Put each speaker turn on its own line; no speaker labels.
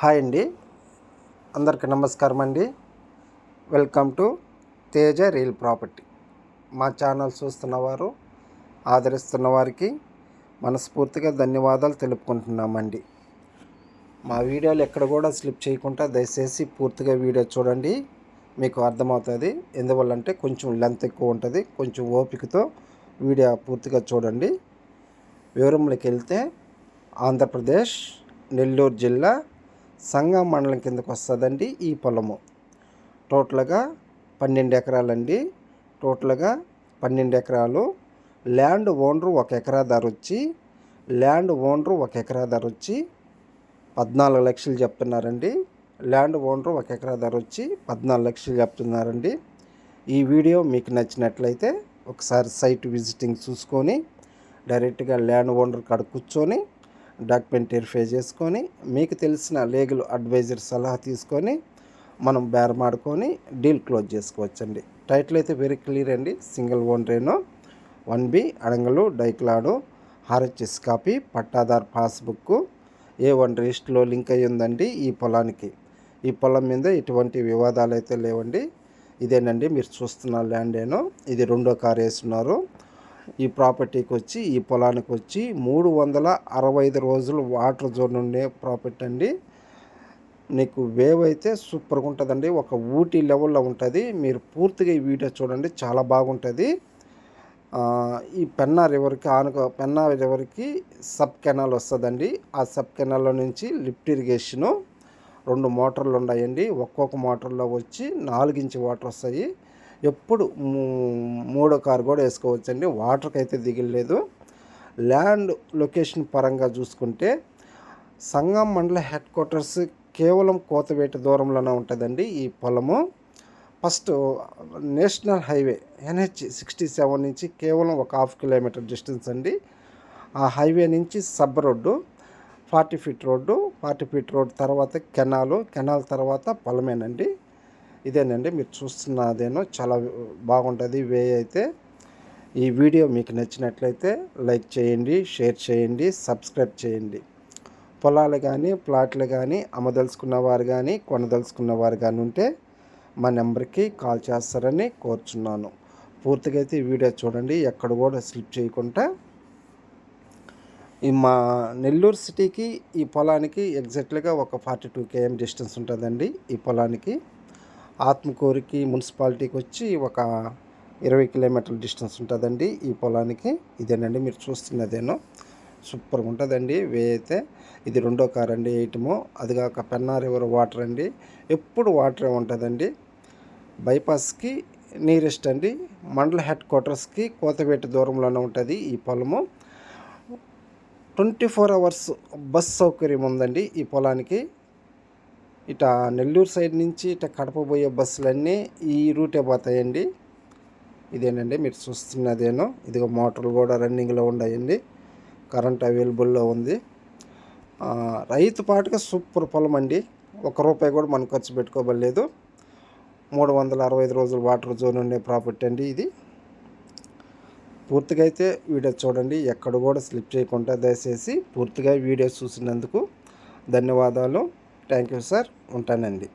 Hi అండి. అందరికీ నమస్కారం అండి. Welcome to Teja real property. మా ఛానల్ చూస్తున్నవారు ఆదరిస్తున్న వారికి మనస్ఫూర్తిగా ధన్యవాదాలు తెలుపుకుంటున్నామండి. మా వీడియోలు ఎక్కడ కూడా స్లిప్ చేయకుండా దయచేసి పూర్తిగా వీడియో చూడండి. మీకు అర్థమవుతుంది. ఎందువల్లంటే కొంచెం లెంత్ ఎక్కువ ఉంటుంది. కొంచెం ఓపికతో వీడియో పూర్తిగా చూడండి. వివరంలోకి వెళ్తే ఆంధ్రప్రదేశ్ నెల్లూరు జిల్లా సంగం మండలం కిందకు వస్తుందండి ఈ పొలము. టోటల్గా పన్నెండు ఎకరాలండి. టోటల్గా పన్నెండు ఎకరాలు. ల్యాండ్ ఓనరు ఒక ఎకరా ధర వచ్చి ల్యాండ్ ఓనరు ఒక ఎకరా ధర వచ్చి పద్నాలుగు లక్షలు చెప్తున్నారండి. ల్యాండ్ ఓనరు ఒక ఎకరా ధర వచ్చి పద్నాలుగు లక్షలు చెప్తున్నారండి. ఈ వీడియో మీకు నచ్చినట్లయితే ఒకసారి సైట్ విజిటింగ్ చూసుకొని డైరెక్ట్గా ల్యాండ్ ఓనర్ కాడ కూర్చొని డాక్యుమెంట్ వెరిఫై చేసుకొని మీకు తెలిసిన లీగల్ అడ్వైజర్ సలహా తీసుకొని మనం బేరమాడుకొని డీల్ క్లోజ్ చేసుకోవచ్చండి. టైటిల్ అయితే వెరీ క్లియర్ అండి. Single owner one B అడంగలు డైక్లాడు RHS copy pattadar passbook A one రిజిస్ట్లో లింక్ అయ్యి ఉందండి ఈ పొలానికి. ఈ పొలం మీద ఎటువంటి వివాదాలు అయితే లేవండి. ఇదేనండి మీరు చూస్తున్న ల్యాండ్ ఇది రెండో కారు వేస్తున్నారు. ఈ ప్రాపర్టీకి వచ్చి ఈ పొలానికి వచ్చి మూడు వందల అరవై ఐదు రోజులు వాటర్ జోన్ ఉండే ప్రాపర్టీ అండి. నీకు వేవ్ అయితే సూపర్గా ఉంటుందండి. ఒక ఊటీ లెవెల్లో ఉంటుంది. మీరు పూర్తిగా ఈ వీడియో చూడండి. చాలా బాగుంటుంది. ఈ పెన్నా రివర్కి ఆనుక పెన్నా రివర్కి సబ్ కెనాల్ వస్తుందండి. ఆ సబ్ కెనాల్లో నుంచి లిఫ్ట్ ఇరిగేషను రెండు మోటార్లు ఉన్నాయండి. ఒక్కొక్క మోటార్లో వచ్చి నాలుగించి వాటర్ వస్తాయి. ఎప్పుడు మూడో కారు కూడా వేసుకోవచ్చండి. వాటర్కి అయితే దిగలేదు ల్యాండ్ లొకేషన్ పరంగా చూసుకుంటే సంగం మండల హెడ్ క్వార్టర్స్ కేవలం కోతవేట దూరంలోనే ఉంటుందండి ఈ పొలము. First national highway NH sixty seven నుంచి కేవలం ఒక హాఫ్ కిలోమీటర్ డిస్టెన్స్ అండి. ఆ హైవే నుంచి sub road forty feet road forty feet road తర్వాత కెనాలు కెనాల్ తర్వాత పొలమేనండి. ఇదేనండి మీరు చూస్తున్నదేనో చాలా బాగుంటుంది వే అయితే. ఈ వీడియో మీకు నచ్చినట్లయితే లైక్ చేయండి షేర్ చేయండి సబ్స్క్రైబ్ చేయండి. పొలాలు కానీ ప్లాట్లు కానీ అమ్మదలుచుకున్న వారు కానీ కొనదలుచుకున్న వారు కానీ ఉంటే మా నెంబర్కి కాల్ చేస్తారని కోరుచున్నాను. పూర్తిగా అయితే ఈ వీడియో చూడండి ఎక్కడ కూడా స్లిప్ చేయకుండా. ఈ మా నెల్లూరు సిటీకి ఈ పొలానికి ఎగ్జాక్ట్లీగా ఒక ఫార్టీ టూ కేఎం డిస్టెన్స్ ఉంటుందండి ఈ పొలానికి. ఆత్మకూరికి మున్సిపాలిటీకి వచ్చి ఒక ఇరవై కిలోమీటర్ల డిస్టెన్స్ ఉంటుందండి. ఈ పొలానికి ఇదేనండి మీరు చూస్తున్నదేనో. సూపర్గా ఉంటుందండి. వే అయితే ఇది రెండో కార్ అండి ఎయిటము. అదిగాక పెన్నా రివర్ వాటర్ అండి. ఎప్పుడు వాటరే ఉంటుందండి. బైపాస్కి నీరెస్ట్ అండి. మండల హెడ్ క్వార్టర్స్కి కోతవేట దూరంలోనే ఉంటుంది ఈ పొలము. ట్వంటీ ఫోర్ అవర్స్ బస్ సౌకర్యం ఉందండి ఈ పొలానికి. ఇట నెల్లూరు సైడ్ నుంచి ఇట కడప పోయే బస్సులన్నీ ఈ రూటే పోతాయండి. ఇదేనండి మీరు చూస్తున్నదేనో. ఇదిగో మోటార్లు కూడా రన్నింగ్లో ఉన్నాయండి కరెంట్ అవైలబుల్లో ఉంది. రైతు పాటుగా సూపర్ పొలం అండి. ఒక రూపాయి కూడా మనం ఖర్చు పెట్టుకోబడలేదు. మూడు వందల అరవై ఐదు రోజులు వాటర్ జోన్ ఉండే ప్రాపర్టీ అండి ఇది. పూర్తిగా అయితే వీడియో చూడండి. ఎక్కడ కూడా స్లిప్ చేయకుండా దయచేసి పూర్తిగా వీడియో చూసినందుకు ధన్యవాదాలు. థ్యాంక్ యూ సార్ ఉంటానండి